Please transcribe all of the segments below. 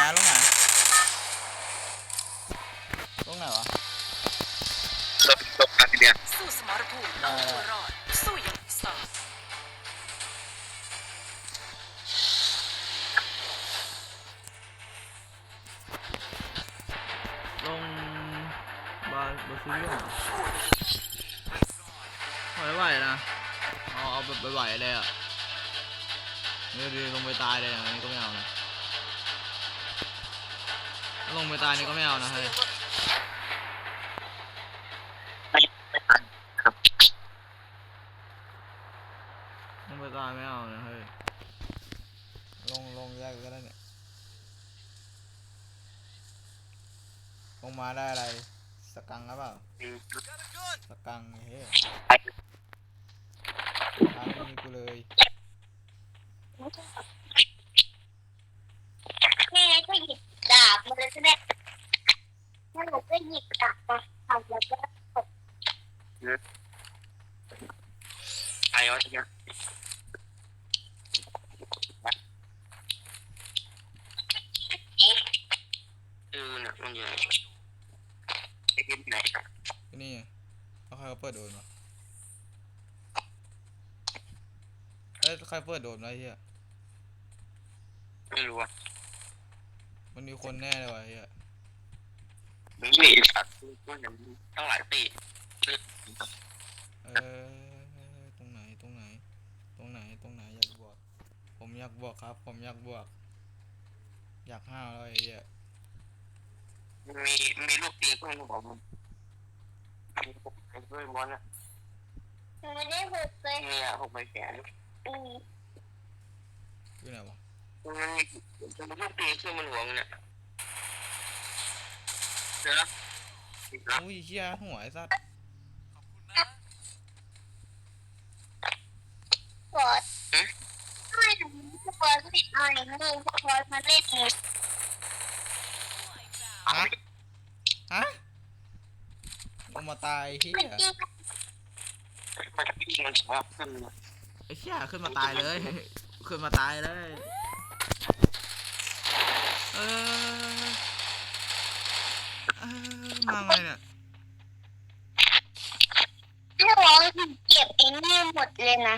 าลงหา งไปตายนี่ก็ไม่เอานะเฮ้ย ไม่ไม่ทันครับ ลงไปตายไม่เอานะเฮ้ยลงลงแยกก็ได้เนี่ยลงมาได้อะไรสกังหรือเปล่า อืม สกังเฮ้ย ไป ทางไม่มีกูเลย นี่ไงก็หยิบดาบมาเลยใช่ไหมถ้าหนูก็หยิบดาบมาทำแล้วก็ ไปวะเนี้ยเออน่ะมันอยู่ไหนไอ้เกมไหนครับที่นี่ไงแล้วใครก็เปิดโดนวะเอ้ยใครเปิดโดนวะไอ้เฮียไม่รู้อะมันมีคนแน่เลยวะไอ้เฮียมีสัตว์ตัวอย่ตั้งหลายปี เออตรงไหนตรงไหน ตรงไหนตรงไหนอยากบวก ผมอยากบวกครับ ผมอยากบวก อยากห้าวแล้วไอ้เฮียมีมีลูกตีก็ไม่บอกมันมีพวกไอ้ด้วยบอลอะหนูไม่ได้หุบเลยมีอะพวกใบแขนอืมอยู่ไหนวะมันมีมันมีลูกตีขึ้นมันหัวมันอะเจอแล้วอีกแล้วอุ้ยเฮียหัวไอ้สัต ว์กดไม่หนูไม่กดไม่เอาอย่างนี้พอมาเล่นหนูฮะฮะลงมาตายเฮีไม่ยจริงมันจะวิ่งมันชอบขึ้นมาไอ้เฮียขึ้นมาตายเลย ขึ้นมาตายเลย เออเออมาไงเนี่ยถ้าร้องเก็บไอ้นี่หมดเลยนะ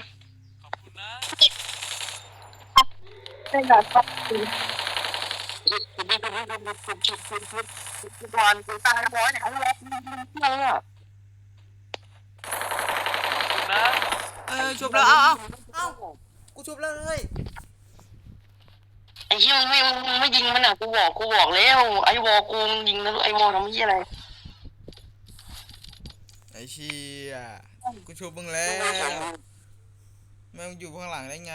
เป็นแบบปกติคุณคุณคุณคุณคุณคุณคุณคุณคุณบอลคุณตาบอลเนี่ยเขาแล้วเนี่ยเออจบแล้วเอาเอาเอากูจบแล้วเลยไอ้เหี้ยไม่ไม่ยิงมันอะกูบอกกูบอกแล้วไอ้วอกูยิงแล้วไอ้วอทำเหี้ยอะไรไอ้เชี่ยกูชบมึงแล้วแม่งอยู่ข้างหลังได้ไง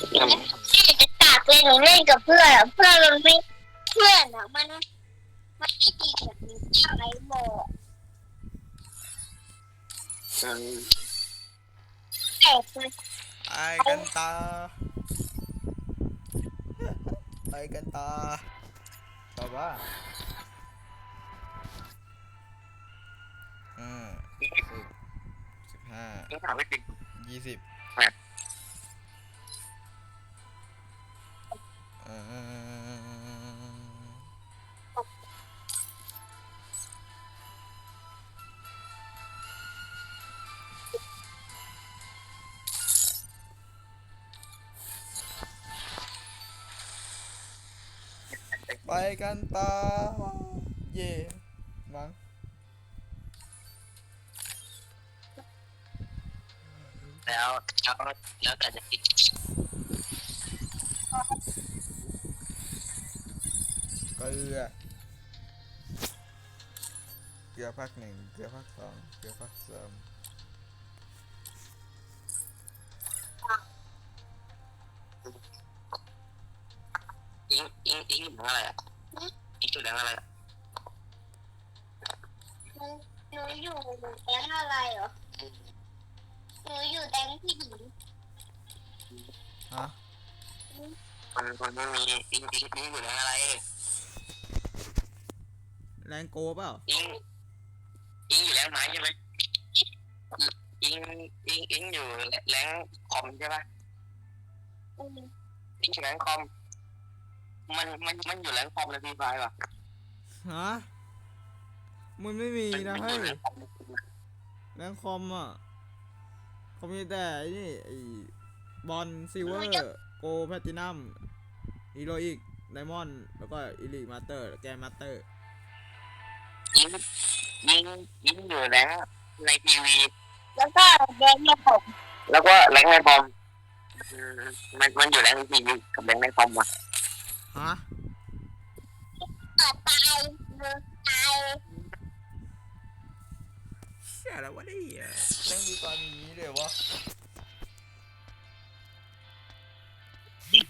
ที่จะตัดเลยหนูเล่นกับเพื่อนอะเพื่อนมันไม่เพื่อนอะมันมันไม่ดีแบบนี้อะไรบอกแต่คือไปกันตาไปกันตาต่อว่าอ่าสิบสิบห้า ถามไม่จริงยี่สิบ ไปกันตาเย่มั้งแล้วแล้วแล้วแต่จะคิด เกลือ เกลือภาคหนึ่งเกลือภาคสองเกลือภาคสามอิงอิงอิงอยู่อะไรอะอิงจุดแดงอะไรอะหนูหนูอยู่แดงอะไรเหรอหนูอยู่แดงผู้หญิงฮะมันมันไม่มีอิงอิงอิงอยู่แดงอะไร แรงโกเปล่าอิงอิงอยู่แรงไม้ใช่ไหมอิงอิงอิงอยู่แรงคอมใช่ปะอืมที่แรงคอม มันมันมันอยู่แรงคอมในฟีไฟว่ะฮะมันไม่มีมันนะมันอเฮ้ยยู่แรงคอมใน Free Fire แรงคอมอะคอมมีแต่ไอ้นี่ไอ้บอลซิลเวอร์โกแพตินัมฮีโรอีกไดมอนด์แล้วก็อีลิกมาสเตอร์ แกนมาสเตอร์ ยิงยิงยิงอยู่แล้วในทีวี แล้วก็แดงเนี่ยผมแล้วก็แรงในคอมอืมมันมันอยู่แรงในทีวีกับแรงในคอมว่ะฮะเปิดตายมือตายเชี่ยแล้ววะเนี่ยแรงดีกว่านี้เลยวะยิง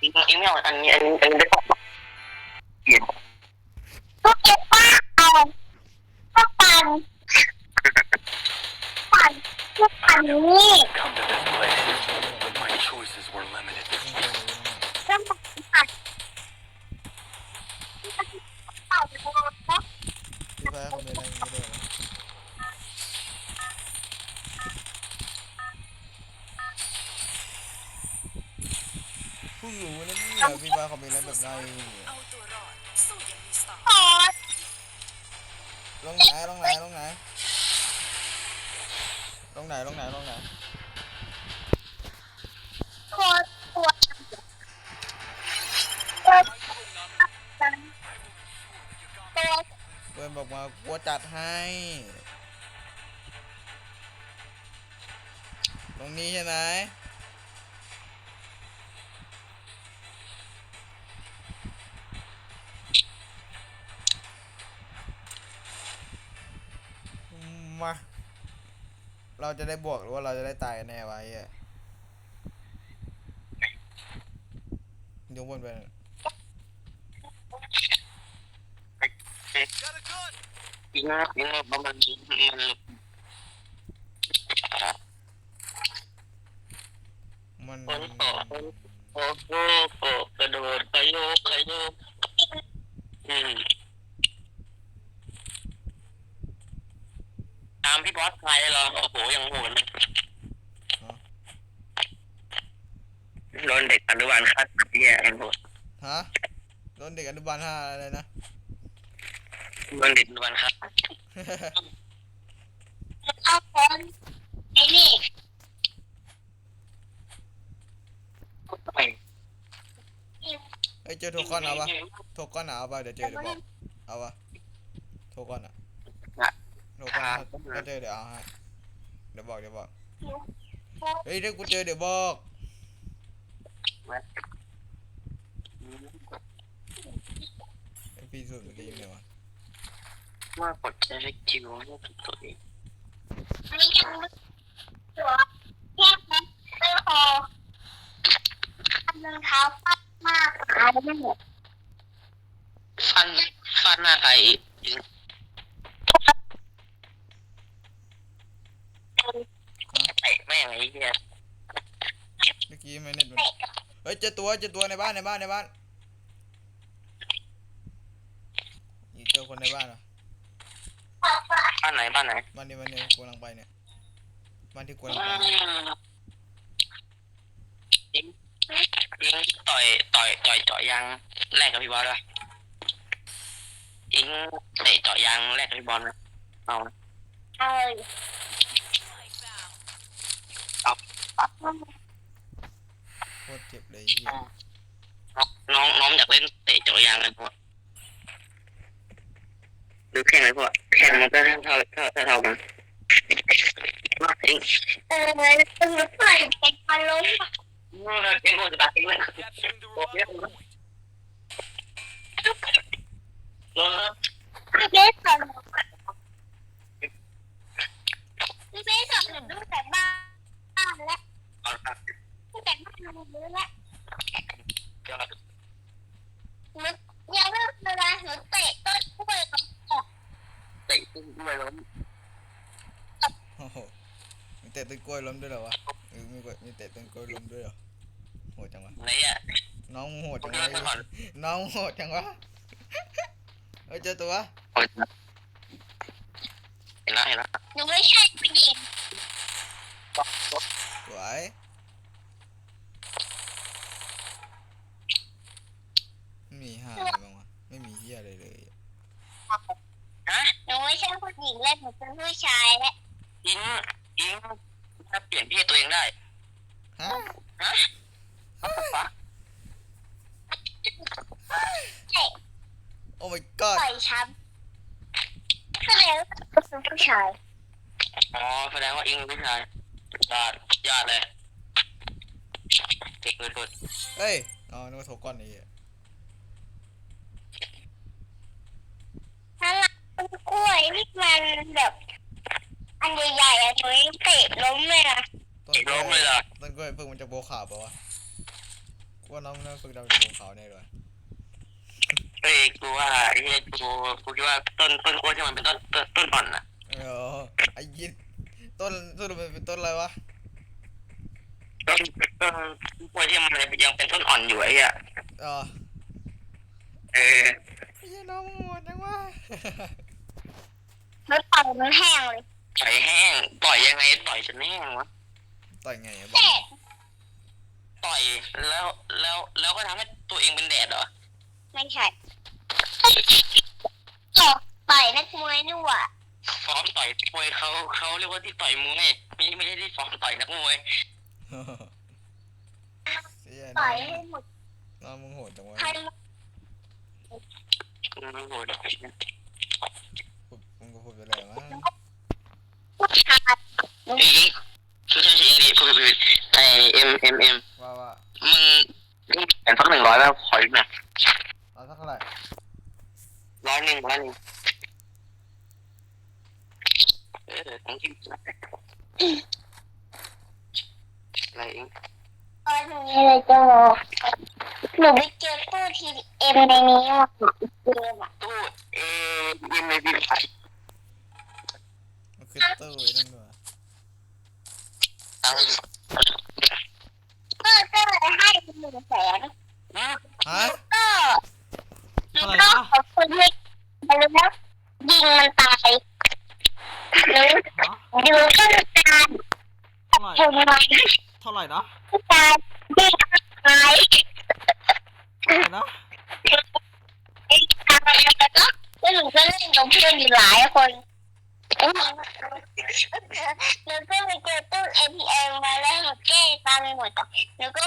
ยิงยิงไม่เอาอันนี้อันนี้อันนี้ได้คอมว่ะเปลี่ยนทุ กเอ็ดป้าเอาปันปันทุกปันนี่ Come to this place, but my choices were limited. เริ่มปันปันเป่าเลยนะพี่แพ้เขาไม่ได้อยู่นั่นเนี่ยพี่แพ้เขาไม่ได้แบบไรเอา ลงไหนลงไหนลงไหนลงไหนลงไหนลงไหนขอตัวตัวตัวเพื่อนบอกมากูจัดให้ ตรงนี้ใช่ไหม เราจะได้บวกหรือว่าเราจะได้ตายกันแน่ไวะไอ้เหี้ยยกบนไปหน่อยยิงนะยิงนะประมาณยิงมันมันคนต่อโอ้โหโอ้กระโดดขยโยกขยโยกอืมามพี่บอสใครเหรอโอ้โหยังโหดเลยโดนเด็กอนุบาลฆ่าตัดแย่ยังโหดฮะโดนเด็กอนุบาลห้าอะไรนะ โดนเด็กอนุบาลฆ่าเอาคนไอ้นี่ไปเอ้ยเจอโทคอนเอาปะโทคอนเอาปะเดี๋ยวเจอเดี๋ยวบอกเอาปะโทคอนอะ โทคอนอะถ้าเจอเดี๋ยวเอาให้เดี๋ยวบอกเดี๋ยวบอกเฮ้ยถ้ากูเจอเดี๋ยวบอกไอพี่สุดเมื่อกี้อยู่ไหนวะว่ากดจะให้คิวให้ถูกตัวเองอันนี้ยังตัวแค่นั้นไม่พอทำรองเท้าปัดมากหายไม่หมด ฟันฟันหน้าใครยิงไอ้แม่งไอ้เหี้ย เมื่อกี้ไม่เน็ตมัน เฮ้ยเจอตัวเจอตัวในบ้านในบ้านในบ้านนี่เจอคนในบ้านเหรอบ้านไหนบ้านไหนบ้านนี้บ้านนี้กูกำลังไปเนี่ยบ้านที่กูกำลังไปยิงยิงต่อยต่อยต่อยเจาะยางแรกกับพี่บอลด้วยยิงเตะเจาะยางแรกกับพี่บอลนะเอานะเอ้ยโคตรเจ็บเลยไอ้เหี้ยน้องน้องอยากเล่นเตะเจาะยางกันพวกดูแข่งเลยพวกแข่งมันก็เท่าเท่าเท่าเท่ากันมาทิ้งเออตึงใส่เด็กมาล้มเราเก่งกว่าจะตัดทิ้งเลย Capturing the Oh, yeah. revival point. รถ พี่เบสสอนหนูพี่เบสสอนหนูตั้งแต่บ้านและ เอาครับ ตั้งแต่บ้านหนูและ ยอด หนูยังไม่เวลาหนูเตะต้นกล้วยกับ เตะตุ้มด้วยล้ม โอ้โหมีเตะต้นกล้วยล้ม ด้วยเหรอวะเออมีกล้วยมีเตะต้นกล้วยล้มด้วยเหรอโหดจังวะไหนอะน้องมึงโหดผจัมงเดิวะนก่อนน้องมึงโหดจังวะเฮ้ยเจอตัวเห็นแล้วเห็นแล้ว หนูไม่ใช่ผู้หญิง สวย มีห้าอะไรบ้างวะไม่มีเฮียอะไรเลย ฮะ หนูไม่ใช่ผู้หญิงแล้วหนูเป็นผู้ชายแล้ว อิงอิงถ้าเปลี่ยนเพศตัวเองได้ ฮะ ฮะ โอ้ my god ปล่อยช้ำก็เลยเป็นผู้ชาย อ๋อ แสดงว่าอิงเป็นผู้ชายยอดยอดเลยเด็กเลยสุดเอ้ยอ๋อนึกว่าโทก้อนไอ้เหี้ยถ้าเราเป็นกล้วยที่มันแบบ อันใหญ่ๆอะหนูยังเตะล้มเลยนะต้นเด็กกล้ล้วยมเลยเหรอต้นกล้วยเพิ่งมันจะโบวขาวปะวะกูว่าน้องน่าเพิ่งจะเป็นโบวขาวแน่เลยเฮ้ยกูว่าไอ้เหี้ยกูกูคิดว่าต้นต้นกล้วยที่มันเป็นต้นต้นต้นอ่อนน่ะเออไอ้ยิด ต้นต้นมันเป็นต้นอะไรวะ ต้นต้นกล้วยที่มันยังเป็นต้นอ่อนอยู่ไอ้เหี้ยอ๋อเออไอ้เหี้ยน้องโหดจังวะ แล้วปล่อยมันแห้งเลยต่อยแห้งต่อยยังไงต่อยจนแห้งวะต่อยไงอะบอแต่กต่อยแล้วแล้วแล้วก็ทำให้ตัวเองเป็นแดดเหรอไม่ใช่ต่อต่อยนักมวยนี่หว่า ฟ้องต่อยมวยเขาเขาเรียกว่าที่ต่อยมวยไม่ไม่ใช่ที่ฟ้องต่อยนักมวยเสียต่น้ออยงให้หมดน้องมึงโหดจังวะใครไม่โหดหรอกพูดมึงก็พูดไปเลยมั้งผู้ชายเอ้ยช่วยช่วยช่วยดิพูดพูดไอเอ็มเอ็มเอ็มว่าว่ามึงมึงแข่งสักหนึ่งร้อยแล้วขออีกหน่อยเอาสักเท่าไหร่ร้อยหนึ่งร้อยหนึ่งเออทั้งที่ อะไรเองตอนนี้เลยจะบอกหนูไปเจอตู้ทีเอ็มในนี้ว่ะเจอว่ะตู้เอเอ็มในบีไฟมันคือตู้ไอ้นั่นด้วยตังก็ก็เลยให้หนึ่งแสนฮะก็แล้วก็ขอบคุณที่มาแล้วยิงมันตายหรือ ดูต้นการเท่าไหร่ทำไมเท่าไหร่นะต้นการยิงตายเท่าไหร่นะตายแล้วก็แล้วหนูก็เล่นกับเพื่อนอยู่หลายคนแล้วหนูก็ไปเจอตู้ ATM มาแล้วหนูแก้ตังค์หมดอะหนูก็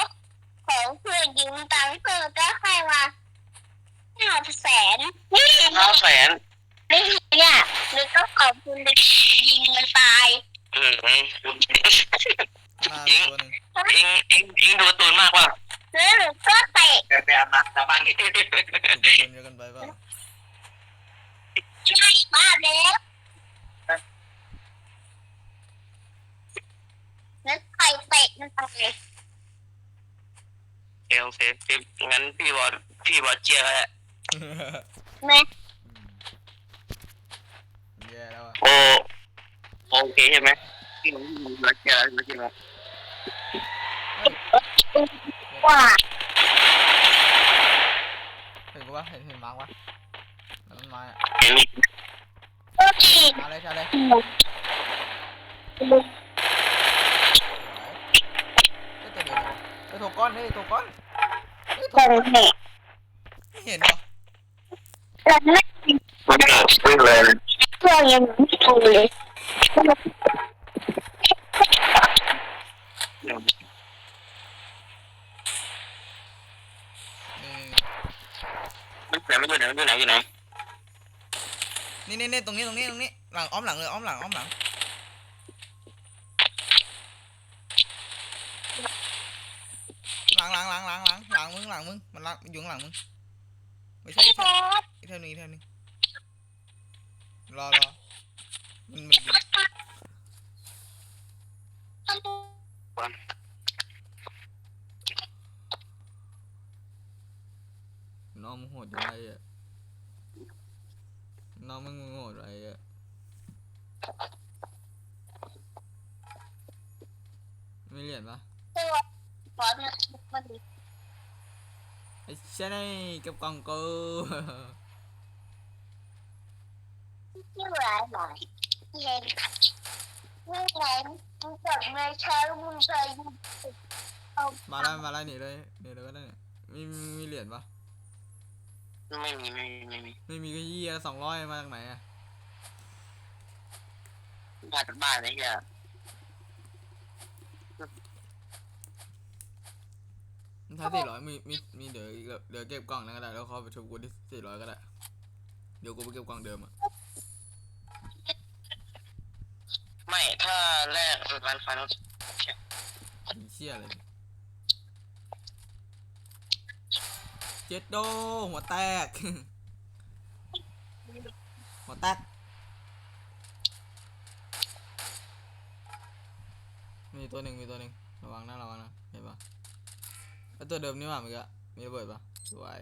ขอเพื่อนยืมตังค์เพื่อนก็ให้มาห้าแสนห้าแสนไม่เนี่ยหนูก็ขอบคุณไปยิงมันตายอื มาตัวหนึ่งเองเองเองดูการ์ตูนมากว่าแล้วหนูก็เตะไปอาบน้ำชาบ้านตัวเกินเยอะเกันไปเปล่าใช่บ้าแล้วแล้วใครเตะมันตายเอลเซฟงั้นพี่บอลพี่บอลเจียร์แหละแม่แย่แล้วอะโอโอเคใช่ไหม พี่บอลเจียร์มาเจียร์ว่าเห็นกูปะเห็นเห็นมาร์กปะแล้วต้นไม้อะเห็นก็ดีมาเลยชาเลยเฮ้ยตัวเดียวเฮ้ยโทก้อนเฮ้ยโทก้อนเฮ้ยโทตรก้อนไม่เห็นเหรอแล้วไม่มันเกิดขึ้นเลยเพื่อนยังไม่ดูเลย นี่มันเกิดไม่อยู่ไหนอยู่ไหนอยู่ไหนนี่นี่นี่ตรงนี้ตรงนี้ตรงนี้หลังอ้อมหลังเลยอ้อมหลังอ้อมหลังหลังหลังหลังหลังหลังหลังมึงหลังมึงมันหลังอยู่ข้างหลังมึงไม่ใช่อีกเท่านี้เท่านี้รอรอมันมัน อยู่น้องมึงโหดยังไงอะน้องมึงโหดอะไรอะไม่เหรียญปะตัวบอสมันมันดีไอ้เช่นไอ้กับกองกูที่ร้ายหน่อยเย็นไม่แข็ง มึงจับมาใช้มึงใช้มึงเอามาแล้วมาแล้วหนีเลยหนีเลยก็ได้เนี่ยมีมีมีเหรียญปะไม่มีไม่มีไม่มีไม่มีก็เยี่ยสองร้อยมาจากไหนอะมาจากบ้านเลยเฮียถ้าสี่ร้อยมีมีมีเดี๋ยวอีกเดี๋ยวเก็บกล่องนั้นก็ได้แล้วเขาไปชมกูที่สี่ร้อยก็ได้เดี๋ยวกูไปเก็บกล่องเดิมอะ ถ้าแรกร้านฟันมีเชี่ยเนี่ยเจ็ดโดหัวแตก หัวแตกมีตัวหนึ่งมีตัวหนึ่งระวังนะระวังนะเห็นปะไอตัวเดิมนี่ว่าเมื่อกี้มีระเบิดปะสวย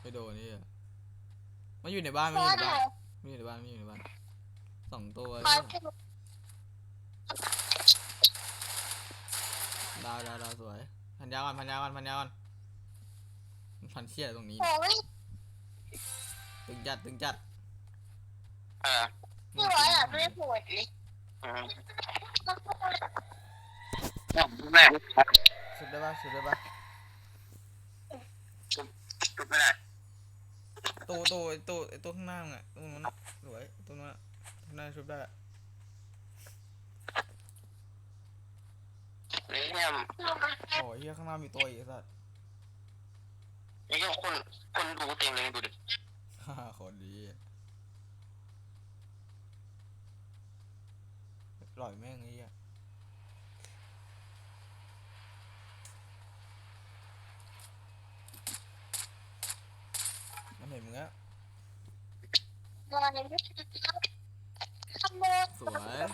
ไปโดนนี่อะมันอยู่ในบ้านเพมันอยู่ในบ้าน มันอยู่ในบ้านมันอยู่ในบ้านสองตัวขอเนี่ยถึงดาวดาวดาวสวย พันยาก่อนพันยาก่อนพันยาก่อนมันพันเชี่ยอะไรตรงนี้ โอ้ยตึงจัดตึงจัดเออพี่ว่าแบบไม่ปวดเลยอืมแม่สุดได้ปะสุดได้ปะจุดไม่ได้ ตัวตัวไอ้ตัวไอตัวข้างหน้ามึงอะตัวนู้นอะสวยตัวนู้นอะข้างหน้าชุบได้อะเนี่ยโอ้ยเฮียข้างหน้ามีตัวอีกไอ้สัสนี่ก็คนคนดูเต็มเลยดูดิฮ่าโคตรดีอร่อยแม่งไอ้เหี้ย เห็นมึงอะนอนในที่ขโมยสวย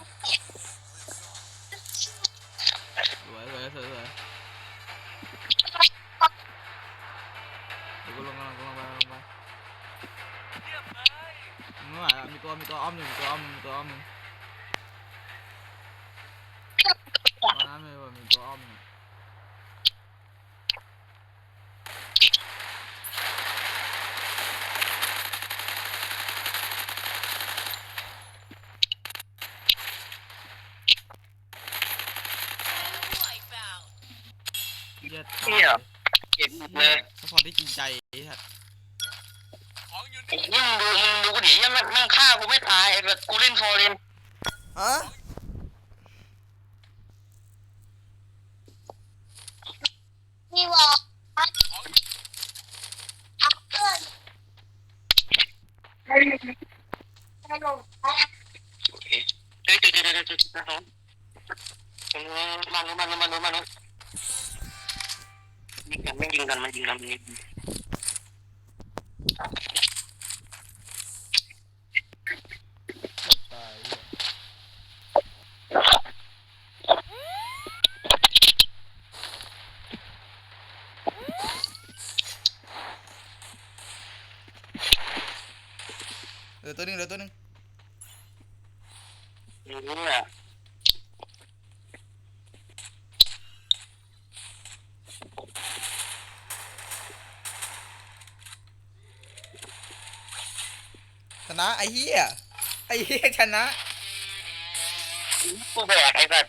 เหี้ยเที่ยเก็บเลยสปอร์ตที่จริงใจไอ้สัสไอ้ยิ่งดูมึงดูกูดิยังแม่งแม่งฆ่ากูไม่ตายไอ้แบบกูเล่นฟอร์เรนฮะพี่ว่าอัพเกินให้หนูเฮ้ยเดี๋ยวเดี๋ยวเดี๋ยวเดี๋ยวเดี๋ยวเดี๋ยวมันมันมันมันมัน ยิงกันไม่ยิงกันมันยิงกันมันยิงกัน ตายเหี้ยเหลือตัวหนึงเหลือตัวหนึง เนี่ย ชนะ ไอ้เหี้ยไอ้เหี้ยชนะกูแบกไอ้สัต